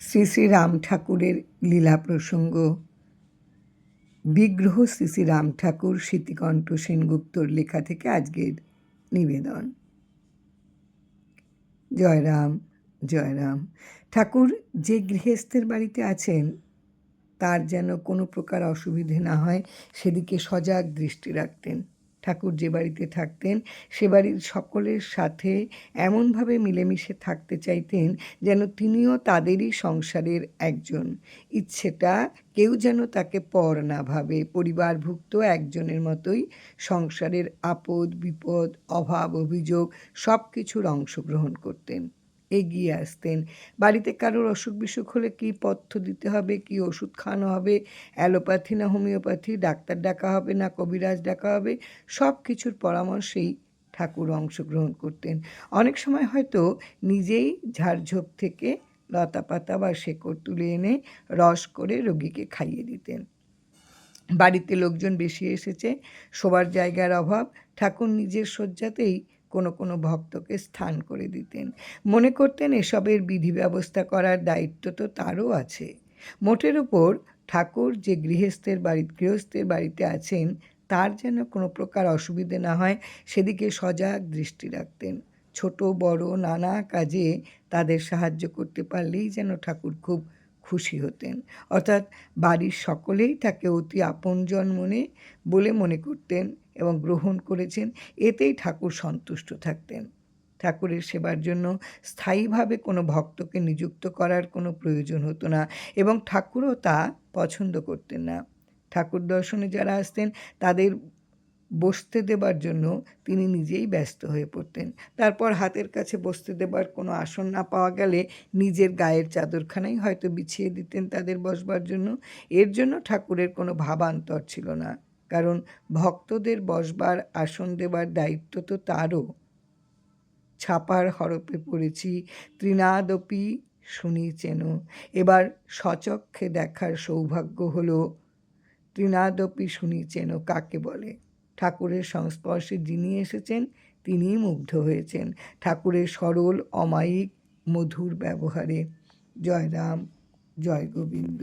শ্রী শ্রী রাম ঠাকুরের লীলা প্রসঙ্গ। বিগ্রহ শ্রী শ্রী রাম ঠাকুর স্মৃতিকণ্ঠ সেনগুপ্তর লেখা থেকে আজকের নিবেদন। জয়রাম জয়রাম ঠাকুর যে গৃহস্থের বাড়িতে আছেন, তার যেন কোনো প্রকার অসুবিধে না হয়, সেদিকে সজাগ দৃষ্টি রাখতেন। ঠাকুর যে বাড়িতে থাকতেন, সে বাড়ির সকলের সাথে এমনভাবে মিলেমিশে থাকতে চাইতেন যেন তিনিও তাদেরই সংসারের একজন। ইচ্ছেটা কেউ যেন তাকে পর না ভাবে। পরিবারভুক্ত একজনের মতোই সংসারের আপদ বিপদ অভাব অভিযোগ সব কিছুর অংশগ্রহণ করতেন। এগিয়ে আসতেন। বাড়িতে কারোর অসুখ বিসুখ হলে কী পথ্য দিতে হবে, কী ওষুধ খাওয়ানো হবে, অ্যালোপ্যাথি না হোমিওপ্যাথি, ডাক্তার ডাকা হবে না কবিরাজ ডাকা হবে, সব কিছুর পরামর্শেই ঠাকুর অংশগ্রহণ করতেন। অনেক সময় হয়তো নিজেই ঝাড়ঝোপ থেকে লতা পাতা বা শেকড় তুলে এনে রস করে রোগীকে খাইয়ে দিতেন। বাড়িতে লোকজন বেশি এসেছে, শোবার জায়গার অভাব, ঠাকুর নিজের শয্যাতেই কোনো কোনো ভক্তকে স্থান করে দিতেন। মনে করতেন এসবের বিধি ব্যবস্থা করার দায়িত্ব তো তারও আছে। মোটের ওপর ঠাকুর যে গৃহস্থের বাড়ি, গৃহস্থের বাড়িতে আছেন, তার যেন কোনো প্রকার অসুবিধে না হয়, সেদিকে সজাগ দৃষ্টি রাখতেন। ছোট, বড়, নানা কাজে তাদের সাহায্য করতে পারলেই যেন ঠাকুর খুব খুশি হতেন। অর্থাৎ বাড়ির সকলেই তাকে অতি আপনজন মনে, বলে মনে করতেন এবং গ্রহণ করেছেন। এতেই ঠাকুর সন্তুষ্ট থাকতেন। ঠাকুরের সেবার জন্য স্থায়ীভাবে কোনো ভক্তকে নিযুক্ত করার কোনো প্রয়োজন হতো না এবং ঠাকুরও তা পছন্দ করতেন না। ঠাকুর দর্শনে যারা আসতেন, তাদের বসতে দেবার জন্য তিনি নিজেই ব্যস্ত হয়ে পড়তেন। তারপর হাতের কাছে বসতে দেবার কোনো আসন না পাওয়া গেলে নিজের গায়ের চাদরখানাই হয়তো বিছিয়ে দিতেন তাদের বসবার জন্য। এর জন্য ঠাকুরের কোনো ভাবান্তর ছিল না। কারণ ভক্তদের বসবার আসন দেবার দায়িত্ব তো তারও। ছাপার হরপে পড়েছি ত্রিনাদপি শুনিছেন। এবার সচক্ষে দেখার সৌভাগ্য হলো ত্রিনাদপি শুনিছেন কাকে বলে? ঠাকুরের সংস্পর্শে যিনি এসেছেন, তিনিই মুগ্ধ হয়েছেন। ঠাকুরের সরল, অমায়িক, মধুর ব্যবহারে। জয় রাম, জয় গোবিন্দ।